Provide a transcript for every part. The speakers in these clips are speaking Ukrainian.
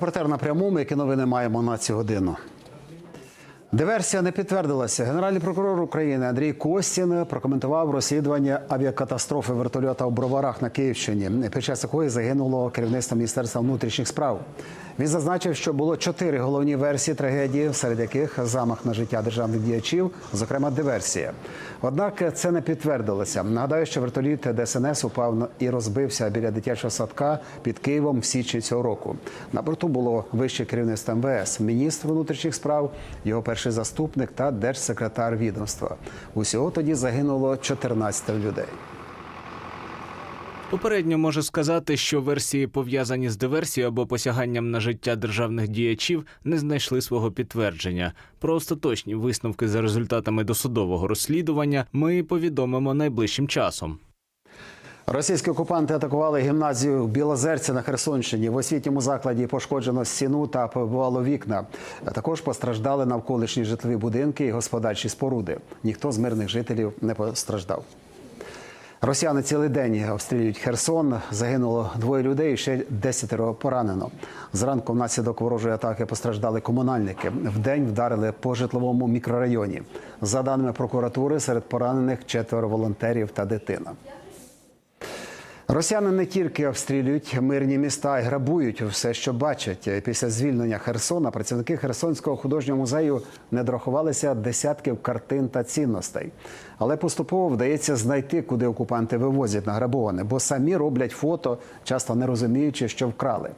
Репортер на прямому, які новини маємо на цю годину. Диверсія не підтвердилася. Генеральний прокурор України Андрій Костін прокоментував розслідування авіакатастрофи вертольота у Броварах на Київщині, під час якої загинуло керівництво Міністерства внутрішніх справ. Він зазначив, що було чотири головні версії трагедії, серед яких замах на життя державних діячів, зокрема диверсія. Однак це не підтвердилося. Нагадаю, що вертоліт ДСНС упав і розбився біля дитячого садка під Києвом в січні цього року. На борту було вище керівництво МВС, міністр внутрішніх справ, його перший заступник та держсекретар відомства. Усього тоді загинуло 14 людей. Попередньо можу сказати, що версії, пов'язані з диверсією або посяганням на життя державних діячів, не знайшли свого підтвердження. Про остаточні висновки за результатами досудового розслідування ми повідомимо найближчим часом. Російські окупанти атакували гімназію в Білозерці на Херсонщині. В освітньому закладі пошкоджено стіну та побивало вікна. Також постраждали навколишні житлові будинки і господарчі споруди. Ніхто з мирних жителів не постраждав. Росіяни цілий день обстрілюють Херсон. Загинуло двоє людей, ще десятеро поранено. Зранку внаслідок ворожої атаки постраждали комунальники. Вдень вдарили по житловому мікрорайоні. За даними прокуратури, серед поранених четверо волонтерів та дитина. Росіяни не тільки обстрілюють мирні міста і грабують все, що бачать. Після звільнення Херсона працівники Херсонського художнього музею не дорахувалися десятків картин та цінностей. Але поступово вдається знайти, куди окупанти вивозять награбоване, бо самі роблять фото, часто не розуміючи, що вкрали.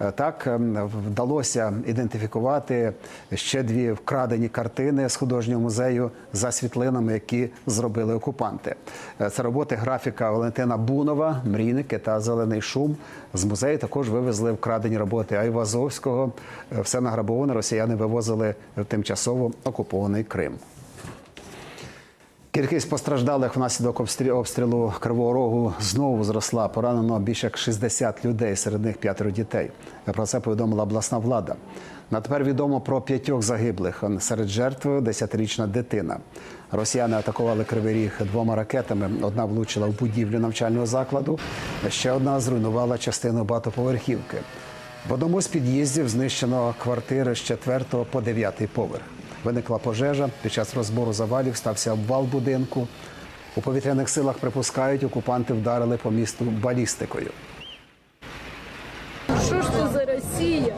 Е, Так ем, вдалося ідентифікувати ще дві вкрадені картини з художнього музею за світлинами, які зробили окупанти. Е, Це роботи графіка Валентина Бунова, Мрійники та Зелений шум. З музею також вивезли вкрадені роботи Айвазовського. Е, Все награбоване росіяни вивозили в тимчасово окупований Крим. Кількість постраждалих внаслідок обстрі- обстрілу Кривого Рогу знову зросла. Поранено більше як 60 людей, серед них п'ятеро дітей. Про це повідомила обласна влада. На тепер відомо про п'ятьох загиблих. Серед жертв 10-річна дитина. Росіяни атакували Кривий Ріг двома ракетами. Одна влучила в будівлю навчального закладу, ще одна зруйнувала частину багатоповерхівки. В одному з під'їздів знищено квартири з 4 по 9 поверх. Виникла пожежа. Під час розбору завалів стався обвал будинку. У повітряних силах припускають, окупанти вдарили по місту балістикою. Що ж то за Росія?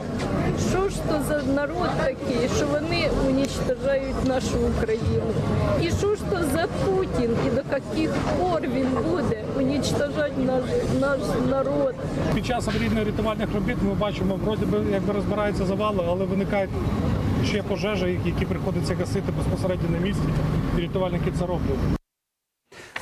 Що ж то за народ такий, що вони уничтожають нашу Україну? І що ж то за Путін? І до яких пор він буде уничтожати наш, наш народ? Під час аварійно-рятувальних робіт ми бачимо, вроді би якби розбираються завали, але виникають ще пожежі, які приходиться гасити безпосередньо на місці. І рятувальники це роблять.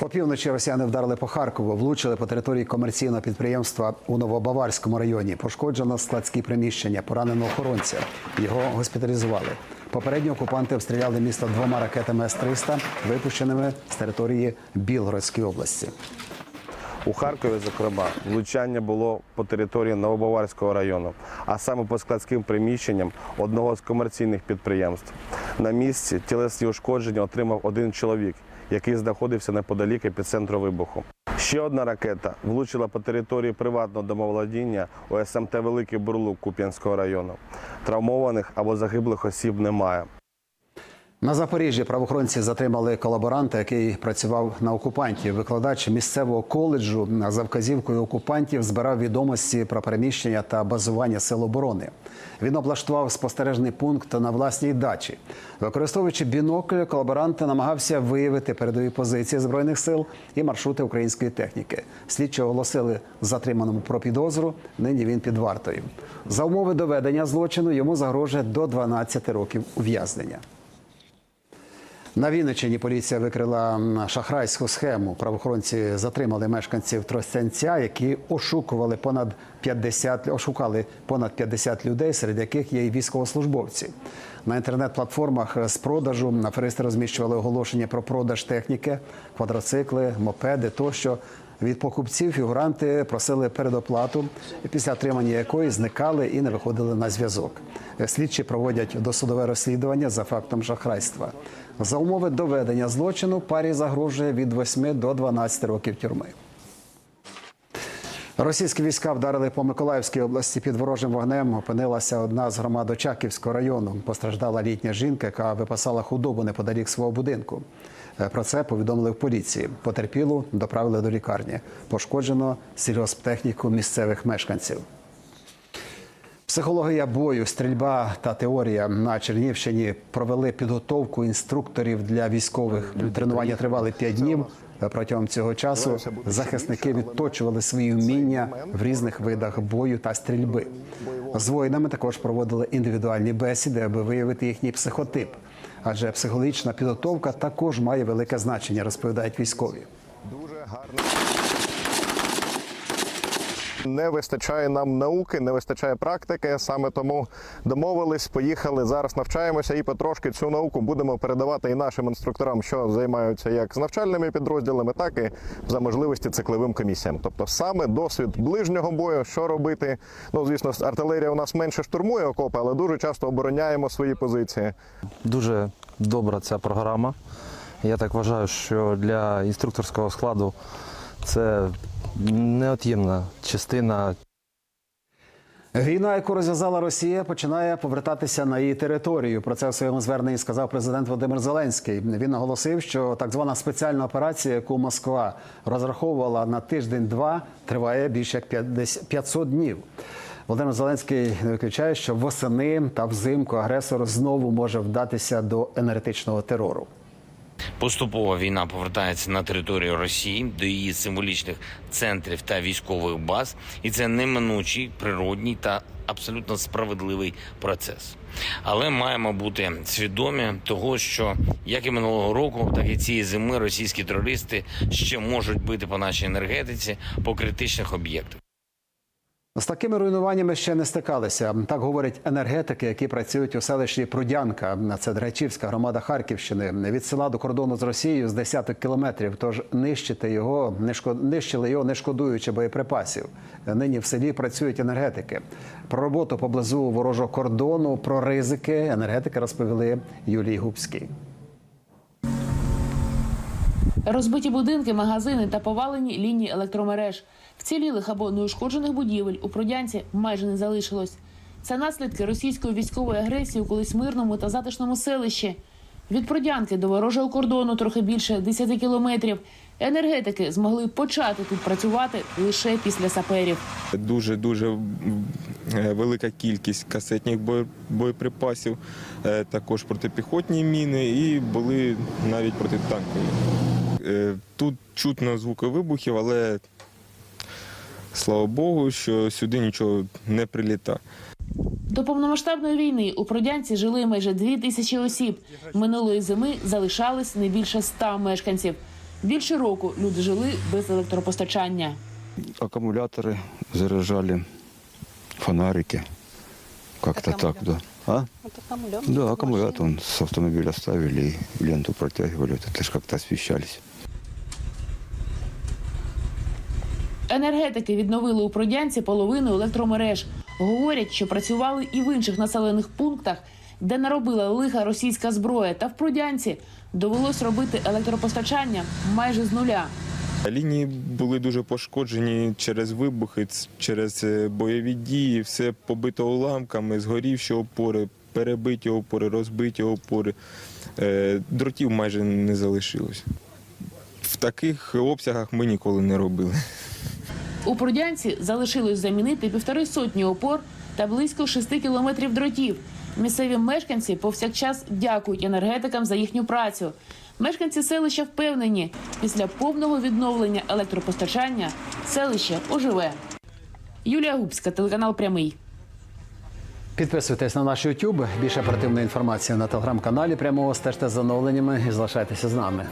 Опівночі росіяни вдарили по Харкову, влучили по території комерційного підприємства у Новобаварському районі. Пошкоджено складські приміщення, поранено охоронця. Його госпіталізували. Попередньо окупанти обстріляли місто двома ракетами С-300, випущеними з території Білгородської області. У Харкові, зокрема, влучання було по території Новобаварського району, а саме по складським приміщенням одного з комерційних підприємств. На місці тілесні ушкодження отримав один чоловік, який знаходився неподалік епіцентру вибуху. Ще одна ракета влучила по території приватного домоволодіння у СМТ Великий Бурлук Куп'янського району. Травмованих або загиблих осіб немає. На Запоріжжі правоохоронці затримали колаборанта, який працював на окупантів. Викладач місцевого коледжу за вказівкою окупантів збирав відомості про переміщення та базування сил оборони. Він облаштував спостережний пункт на власній дачі. Використовуючи бінокль, колаборант намагався виявити передові позиції збройних сил і маршрути української техніки. Слідчі оголосили затриманому про підозру. Нині він під вартою. За умови доведення злочину йому загрожує до 12 років ув'язнення. На Вінниччині поліція викрила шахрайську схему. Правоохоронці затримали мешканців Тростянця, які ошукували понад 50, ошукали понад 50 людей, серед яких є і військовослужбовці. На інтернет-платформах з продажу аферисти розміщували оголошення про продаж техніки, квадроцикли, мопеди тощо. Від покупців фігуранти просили передоплату, після отримання якої зникали і не виходили на зв'язок. Слідчі проводять досудове розслідування за фактом шахрайства. За умови доведення злочину парі загрожує від 8 до 12 років тюрми. Російські війська вдарили по Миколаївській області під ворожим вогнем. Опинилася одна з громад Очаківського району. Постраждала літня жінка, яка випасала худобу неподалік свого будинку. Е, Про це повідомили в поліції. Потерпілу доправили до лікарні. Пошкоджено сільгосптехніку місцевих мешканців. Психологія бою, стрільба та теорія на Чернівщині провели підготовку інструкторів для військових. Тренування тривали п'ять днів. Протягом цього часу захисники відточували свої вміння в різних видах бою та стрільби. З воїнами також проводили індивідуальні бесіди, аби виявити їхній психотип. Адже психологічна підготовка також має велике значення, розповідають військові. Не вистачає нам науки, не вистачає практики. Саме тому домовились, поїхали. Зараз навчаємося і потрошки цю науку будемо передавати і нашим інструкторам, що займаються як з навчальними підрозділами, так і за можливості цикловим комісіям. Тобто саме досвід ближнього бою, що робити. Ну звісно, артилерія у нас менше штурмує окопи, але дуже часто обороняємо свої позиції. Дуже добра ця програма. Я так вважаю, що для інструкторського складу це неот'ємна частина Війна, яку розв'язала Росія, починає повертатися на її територію. Про це в своєму зверненні сказав президент Володимир Зеленський. Він наголосив, що так звана спеціальна операція, яку Москва розраховувала на тиждень-два, триває більше як 50 500 днів. Володимир Зеленський не виключає, що восени та взимку агресор знову може вдатися до енергетичного терору. Поступово війна повертається на територію Росії до її символічних центрів та військових баз, і це неминучий, природній та абсолютно справедливий процес. Але маємо бути свідомі того, що як і минулого року, так і цієї зими російські терористи ще можуть бити по нашій енергетиці по критичних об'єктах. З такими руйнуваннями ще не стикалися. Так говорять енергетики, які працюють у селищі Прудянка. Це Драчівська громада Харківщини. Від села до кордону з Росією з десяток кілометрів. Тож нищити його не шкод... нищили його, не шкодуючи боєприпасів. Нині в селі працюють енергетики. Про роботу поблизу ворожого кордону, про ризики енергетики розповіли Юлії Губській. Розбиті будинки, магазини та повалені лінії електромереж. Вцілілих або неушкоджених будівель у Продянці майже не залишилось. Це наслідки російської військової агресії у колись мирному та затишному селищі. Від Продянки до ворожого кордону трохи більше 10 кілометрів. Енергетики змогли почати тут працювати лише після саперів. Дуже дуже велика кількість касетних боєприпасів, е, також протипіхотні міни і були навіть протитанкові. Е, Тут чутно звуки вибухів, але слава Богу, що сюди нічого не приліта. До повномасштабної війни у Продянці жили майже дві тисячі осіб. Минулої зими залишались не більше ста мешканців. Більше року люди жили без електропостачання. аккумуляторы заряжали, фонарики. Как-то так, да. А? Да, аккумулятор он с автомобиля ставили и ленту протягивали, вот это ж как-то освещались. Енергетики відновили у Продянці половину електромереж. Говорять, що працювали і в інших населених пунктах, де наробила лиха російська зброя. Та в Продянці довелось робити електропостачання майже з нуля. Лінії були дуже пошкоджені через вибухи, через е, бойові дії, все побито уламками, згорівші опори, перебиті опори, розбиті опори. Е, Дротів майже не залишилось. В таких обсягах ми ніколи не робили. У Продянці залишилось замінити півтори сотні опор та близько шести кілометрів дротів. Місцеві мешканці повсякчас дякують енергетикам за їхню працю. Мешканці селища впевнені, після повного відновлення електропостачання селище оживе. Юлія Губська, телеканал Прямий. Підписуйтесь на наш YouTube. Більше оперативної інформації на телеграм-каналі прямого стежте за оновленнями і залишайтеся з нами.